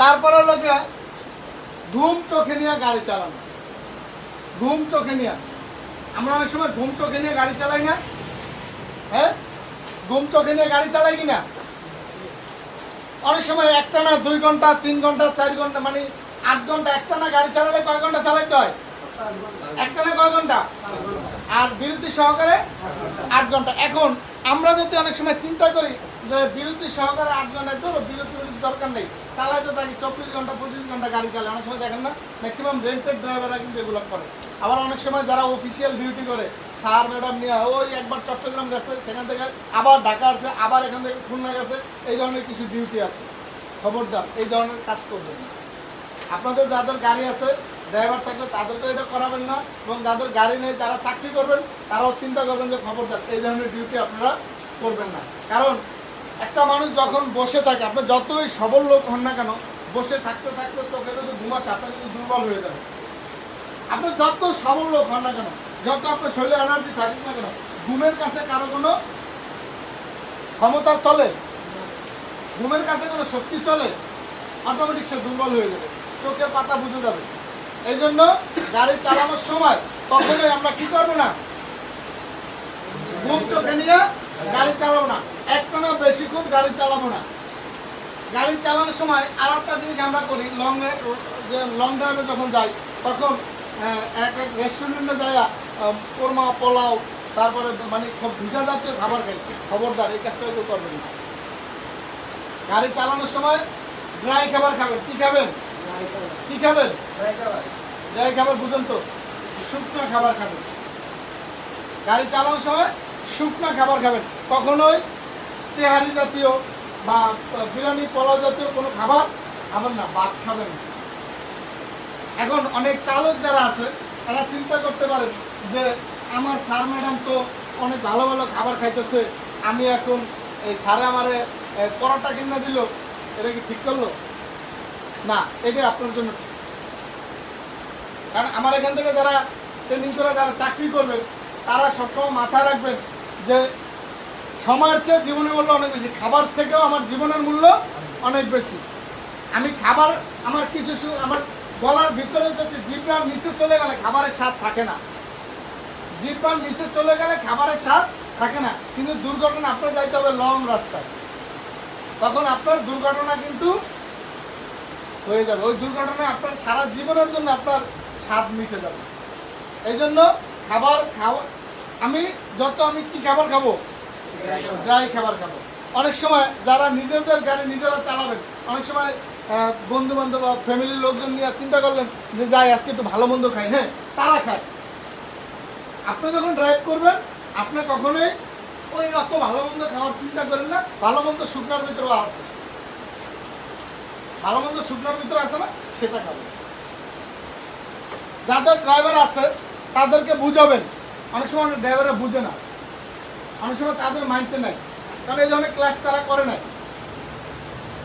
তারপরে গিয়া ঘুম চোখে নিয়ে গাড়ি চালানো। ঘুম চোখে নিয়ে। আমরা অনেক সময় ঘুম চোখে নিয়ে গাড়ি চালাই না। হ্যাঁ? ঘুম চোখে নিয়ে গাড়ি চালাই কি না অনেক সময় একটা না দুই ঘণ্টা, তিন ঘণ্টা, চার ঘণ্টা মানে আট ঘণ্টা একটা না গাড়ি চালালে কয় ঘণ্টা চালাইতে হয়? একটা না কয় ঘণ্টা? আর বিরতি সহকারে আট ঘণ্টা। এখন আমরা যদি অনেক সময় চিন্তা করি যে বিরতি সহকারে আট ঘন্টায় তো বিরতি দরকার নেই। তাহলে তো থাকি চব্বিশ ঘণ্টা, পঁচিশ ঘণ্টা গাড়ি চালায়। অনেক সময় দেখেন না ম্যাক্সিমাম রেন্টেড ড্রাইভাররা কিন্তু এগুলো করে। আবার অনেক সময় যারা অফিসিয়াল ডিউটি করে, স্যার, ম্যাডাম নিয়ে ওই একবার চট্টগ্রাম গেছে, সেখান থেকে আবার ঢাকা আসছে আবার এখান থেকে খুলনা গেছে, এই ধরনের কিছু ডিউটি আছে। খবরদার, এই ধরনের কাজ করবেন আপনাদের যাদের গাড়ি আছে ড্রাইভার থাকলে তাদেরকে এটা করাবেন না এবং যাদের গাড়ি নেই তারা চাকরি করবেন, তারাও চিন্তা করবেন যে খবরদার, এই ধরনের ডিউটি আপনারা করবেন না। কারণ একটা মানুষ যখন বসে থাকে, আপনি যতই সবল লোক হন না কেন, বসে থাকতে থাকতে চোখে যদি ঘুমাসে আপনার কিন্তু দুর্বল হয়ে যাবে। আপনি যত সবল লোক হন না কেন, যত আপনার শরীরে এনার্জি থাকুক না কেন, ঘুমের কাছে কারও কোনো ক্ষমতা চলে, ঘুমের কাছে কোনো শক্তি চলে অটোমেটিক সে দুর্বল হয়ে যাবে, চোখের পাতা বুঝে যাবে। এই জন্য গাড়ি চালানোর সময় কখনোই আমরা কি করব না? ঘুম চোখে নিয়ে গাড়ি চালাবো না। একটা না বেশি খুব গাড়ি চালাবো না। গাড়ি চালানোর সময় আর একটা জিনিস আমরা করি লং যে লং ড্রাইভে যখন যাই, তখন এক এক রেস্টুরেন্টে যাই কোরমা, পোলাও, তারপরে মানে খুব ভিজা জাতীয় খাবার খাই। খবরদার, এই কাজটা কেউ করবেন না। গাড়ি চালানোর সময় ড্রাই খাবার খাবেন, কি খাবেন? কি খাবেন? ড্রাই খাবার বুঝুন তো। শুকনো খাবার খাবেন। গাড়ি চালানোর সময় শুকনো খাবার খাবেন। কখনোই তেহারি জাতীয় বা বিরিয়ানি, পোলাও জাতীয় কোনো খাবার খাবেন না, ভাত খাবেন এখন অনেক চালক যারা আছে, তারা চিন্তা করতে পারেন যে, আমার স্যার ম্যাডাম তো অনেক ভালো ভালো খাবার খাইতেছে। আমি এখন এই স্যারে আমারে পরোটা কিনে দিল। এটা কি ঠিক করল? না এটা আপনার জন্য। কারণ আমার এখান থেকে যারা ট্রেনিং করে, যারা চাকরি করবেন তারা সবসময় মাথায় রাখবেন যে সময়ের চেয়ে জীবনের মূল্য অনেক বেশি। খাবার থেকেও আমার জীবনের মূল্য অনেক বেশি। আমি খাবার, আমার কিছু আমার গলার ভিতরে যদি জিব্রার নিচে চলে গেলে খাবারের স্বাদ থাকে না। জিব্রার নিচে চলে গেলে খাবারের স্বাদ থাকে না। কিন্তু দুর্ঘটনা আপনার যাইতে হবে লং রাস্তায়। তখন আপনার দুর্ঘটনা কিন্তু হয়ে যাবে। ওই দুর্ঘটনায় আপনার সারা জীবনের জন্য আপনার স্বাদ মিটে যাবে। এই জন্য খাবার খাওয়া আমি যত আমি কি খাবার খাব? ড্রাই খাবার খাব। অনেক সময় যারা নিজেদের গাড়ি নিজেরা চালাবেন, অনেক সময় বন্ধু বান্ধব বা ফ্যামিলির লোকজন নিয়ে চিন্তা করলেন যে, যাই, আজকে একটু ভালো মন্দ খাই। হ্যাঁ তারা খায়। আপনি যখন ড্রাইভ করবেন, আপনি কখনোই ওই অত ভালো মন্দ খাওয়ার চিন্তা করেন না। ভালো মন্দ শুকনার ভিতরেও আছে। ভালো মন্দ শুকনার ভিতরে আছে না, সেটা খাবেন যাদের ড্রাইভার আছে, তাদেরকে বুঝাবেন। অনেক সময় ড্রাইভাররা বুঝে না। অনেক সময় তাদের মাইন্ডে নাই। কারণ এই ধরনের ক্লাস তারা করে নাই।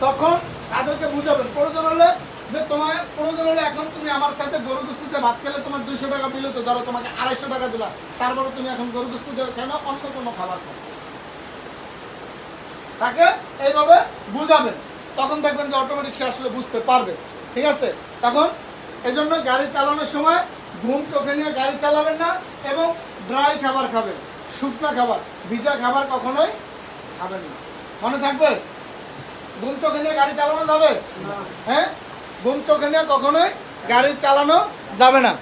তখন তাদেরকে বুঝাবেন। প্রয়োজন হলে যে তোমার প্রয়োজন হলে এখন তুমি আমার সাথে গরু দুস্তুতে ভাত খেলে তোমার দুইশো টাকা বিল হতো, ধরো তোমাকে আড়াইশো টাকা দিলা তারপরে তুমি এখন গরু দুস্তুতে নাও অন্য কোনো খাবার খাও? তাকে এইভাবে বুঝাবেন। তখন দেখবেন যে অটোমেটিক সে আসলে বুঝতে পারবে। ঠিক আছে? তখন এই জন্য গাড়ি চালানোর সময় ঘুম চোখে নিয়ে গাড়ি চালাবেন না এবং ড্রাই খাবার খাবেন। শুকনা খাবার ভিজা খাবার কখনোই খাবেন না। মনে থাকবে? ঘুম চোখে নিয়ে গাড়ি চালানো যাবে? হ্যাঁ? ঘুম চোখে নিয়ে কখনোই গাড়ি চালানো যাবে না।